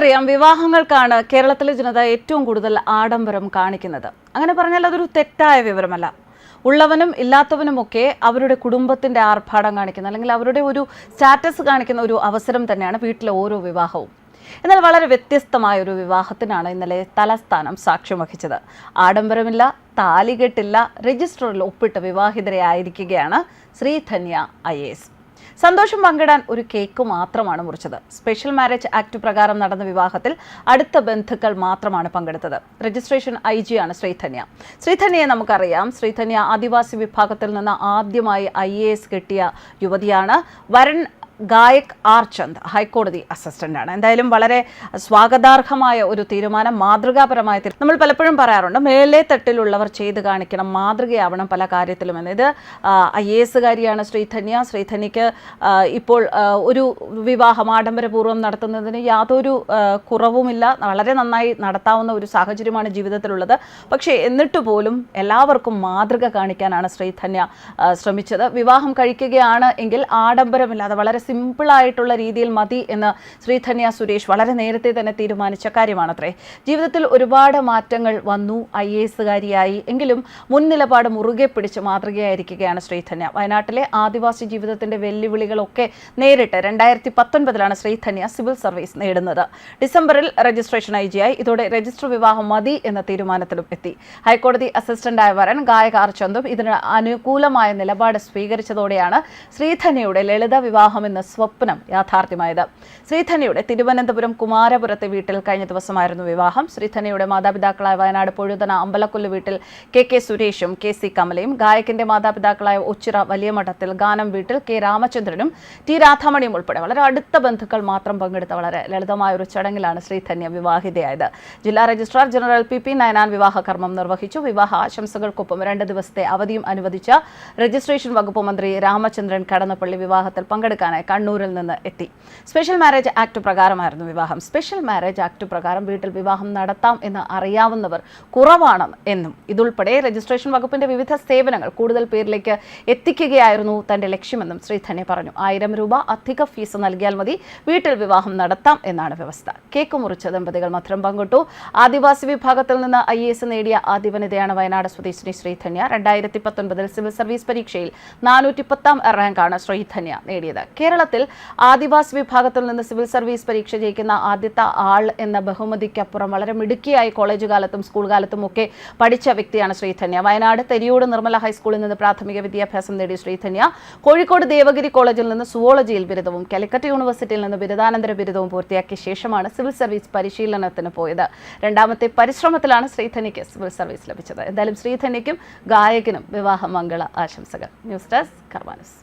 നമുക്കറിയാം വിവാഹങ്ങൾക്കാണ് കേരളത്തിലെ ജനത ഏറ്റവും കൂടുതൽ ആഡംബരം കാണിക്കുന്നത്. അങ്ങനെ പറഞ്ഞാൽ അതൊരു തെറ്റായ വിവരമല്ല. ഉള്ളവനും ഇല്ലാത്തവനുമൊക്കെ അവരുടെ കുടുംബത്തിന്റെ ആർഭാടം കാണിക്കുന്ന അല്ലെങ്കിൽ അവരുടെ ഒരു സ്റ്റാറ്റസ് കാണിക്കുന്ന ഒരു അവസരം തന്നെയാണ് വീട്ടിലെ ഓരോ വിവാഹവും. എന്നാൽ വളരെ വ്യത്യസ്തമായ ഒരു വിവാഹത്തിനാണ് ഇന്നലെ തലസ്ഥാനം സാക്ഷ്യം വഹിച്ചത്. ആഡംബരമില്ല താലികെട്ടില്ല രജിസ്റ്ററിൽ ഒപ്പിട്ട് വിവാഹിതരായിരിക്കുകയാണ് ശ്രീധന്യ ഐ എസ്. സന്തോഷം പങ്കിടാൻ ഒരു കേക്ക് മാത്രമാണ് മുറിച്ചത്. സ്പെഷ്യൽ മാരേജ് ആക്ട് പ്രകാരം നടന്ന വിവാഹത്തിൽ അടുത്ത ബന്ധുക്കൾ മാത്രമാണ് പങ്കെടുത്തത്. രജിസ്ട്രേഷൻ ഐ ജി ആണ് ശ്രീധന്യ. ശ്രീധന്യയെ നമുക്കറിയാം. ശ്രീധന്യ ആദിവാസി വിഭാഗത്തിൽ നിന്ന് ആദ്യമായി ഐ എ എസ് കിട്ടിയ യുവതിയാണ്. വരൻ ഗായക് ആർ ചന്ദ് ഹൈക്കോടതി അസിസ്റ്റന്റാണ്. എന്തായാലും വളരെ സ്വാഗതാർഹമായ ഒരു തീരുമാനം മാതൃകാപരമായ നമ്മൾ പലപ്പോഴും പറയാറുണ്ട് മേലെ തട്ടിലുള്ളവർ ചെയ്ത് കാണിക്കണം മാതൃകയാവണം പല കാര്യത്തിലും എന്ന്. ഇത് ഐ എ എസുകാരിയാണ് ശ്രീധന്യ ശ്രീധന്യക്ക് ഇപ്പോൾ ഒരു വിവാഹം ആഡംബരപൂർവം നടത്തുന്നതിന് യാതൊരു കുറവുമില്ല. വളരെ നന്നായി നടത്താവുന്ന ഒരു സാഹചര്യമാണ് ജീവിതത്തിലുള്ളത്. പക്ഷേ എന്നിട്ട് പോലും എല്ലാവർക്കും മാതൃക കാണിക്കാനാണ് ശ്രീധന്യ ശ്രമിച്ചത്. വിവാഹം കഴിക്കുകയാണ് എങ്കിൽ ആഡംബരമില്ലാതെ വളരെ സിമ്പിളായിട്ടുള്ള രീതിയിൽ മതി എന്ന് ശ്രീധന്യ സുരേഷ് വളരെ നേരത്തെ തന്നെ തീരുമാനിച്ച കാര്യമാണത്രേ. ജീവിതത്തിൽ ഒരുപാട് മാറ്റങ്ങൾ വന്നു. ഐ എ എസുകാരിയായി എങ്കിലും മുൻ നിലപാട് മുറുകെ പിടിച്ച് മാതൃകയായിരിക്കുകയാണ് ശ്രീധന്യ. വയനാട്ടിലെ ആദിവാസി ജീവിതത്തിന്റെ വെല്ലുവിളികളൊക്കെ നേരിട്ട് രണ്ടായിരത്തി പത്തൊൻപതിലാണ് ശ്രീധന്യ സിവിൽ സർവീസ് നേടുന്നത്. ഡിസംബറിൽ രജിസ്ട്രേഷൻ ഐ ജിയായി ഇതോടെ രജിസ്റ്റർ വിവാഹം മതി എന്ന തീരുമാനത്തിലും എത്തി. ഹൈക്കോടതി അസിസ്റ്റന്റായ വരൻ ഗായക അർച്ചന്തും ഇതിന് അനുകൂലമായ നിലപാട് സ്വീകരിച്ചതോടെയാണ് ശ്രീധന്യയുടെ ലളിത വിവാഹം എന്ന സ്വപ്നം യാഥാർത്ഥ്യമായത്. ശ്രീധന്യയുടെ തിരുവനന്തപുരം കുമാരപുരത്തെ വീട്ടിൽ കഴിഞ്ഞ ദിവസമായിരുന്നു വിവാഹം. ശ്രീധന്യയുടെ മാതാപിതാക്കളായ വയനാട് പൊഴുതന അമ്പലക്കൊല്ല് വീട്ടിൽ കെ കെ സുരേഷും കെ സി കമലയും ഗായകന്റെ മാതാപിതാക്കളായ ഒച്ചിറ വലിയമഠത്തിൽ ഗാനം വീട്ടിൽ കെ രാമചന്ദ്രനും ടി രാധാമണിയും ഉൾപ്പെടെ വളരെ അടുത്ത ബന്ധുക്കൾ മാത്രം പങ്കെടുത്ത വളരെ ലളിതമായ ഒരു ചടങ്ങിലാണ് ശ്രീധന്യ വിവാഹിതയായത്. ജില്ലാ registrar general P P Nayanan വിവാഹ കർമ്മം നിർവഹിച്ചു. വിവാഹ ആശംസകൾക്കൊപ്പം രണ്ട് ദിവസത്തെ അവധിയും അനുവദിച്ച രജിസ്ട്രേഷൻ വകുപ്പ് മന്ത്രി രാമചന്ദ്രൻ കടന്നപ്പള്ളി വിവാഹത്തിൽ പങ്കെടുക്കാനായി കണ്ണൂരിൽ നിന്ന് എത്തി. സ്പെഷ്യൽ മാരേജ് ആക്ട് പ്രകാരമായിരുന്നു വിവാഹം. സ്പെഷ്യൽ മാരേജ് ആക്ട് പ്രകാരം വീട്ടിൽ വിവാഹം നടത്താം എന്ന് അറിയാവുന്നവർ കുറവാണ് എന്നും. ഇതുൾപ്പെടെ രജിസ്ട്രേഷൻ വകുപ്പിന്റെ വിവിധ സേവനങ്ങൾ കൂടുതൽ പേരിലേക്ക് എത്തിക്കുകയായിരുന്നു തന്റെ ലക്ഷ്യമെന്നും ശ്രീ ധന്യ പറഞ്ഞു. ആയിരം രൂപ അധിക ഫീസ് നൽകിയാൽ മതി. വീട്ടിൽ വിവാഹം നടത്താം എന്നാണ് വ്യവസ്ഥ. കേക്ക് മുറിച്ച ദമ്പതികൾ മധുരം പങ്കിട്ടു. ആദിവാസി വിഭാഗത്തിൽ നിന്ന് ഐ എസ് നേടിയ ആദ്യ വനിതയാണ് വയനാട് സ്വദേശിനി ശ്രീധന്യ രണ്ടായിരത്തി പത്തൊൻപതിൽ സിവിൽ സർവീസ് പരീക്ഷയിൽ നാനൂറ്റി പത്താം റാങ്കാണ് ശ്രീധന്യ നേടിയത്. കേരളത്തിൽ ആദിവാസി വിഭാഗത്തിൽ നിന്ന് സിവിൽ സർവീസ് പരീക്ഷ ജയിക്കുന്ന ആദ്യത്തെ ആൾ എന്ന ബഹുമതിക്കപ്പുറം വളരെ മിടുക്കിയായി കോളേജ് കാലത്തും സ്കൂൾ കാലത്തും ഒക്കെ പഠിച്ച വ്യക്തിയാണ് ശ്രീധന്യ. വയനാട് തെരിയോട് നിർമ്മല ഹൈസ്കൂളിൽ നിന്ന് പ്രാഥമിക വിദ്യാഭ്യാസം നേടിയ ശ്രീധന്യ. കോഴിക്കോട് ദേവഗിരി കോളേജിൽ നിന്ന് സുവോളജിയിൽ ബിരുദവും കാലിക്കറ്റ് യൂണിവേഴ്സിറ്റിയിൽ നിന്ന് ബിരുദാനന്തര ബിരുദവും പൂർത്തിയാക്കിയ ശേഷമാണ് സിവിൽ സർവീസ് പരിശീലനത്തിന് പോയത്. രണ്ടാമത്തെ പരിശ്രമത്തിലാണ് ശ്രീധന്യയ്ക്ക് സിവിൽ സർവീസ് ലഭിച്ചത്. എന്തായാലും ശ്രീധന്യയ്ക്കും ഗായകനും വിവാഹ മംഗള ആശംസകൾ. News desk കർമാനസ്.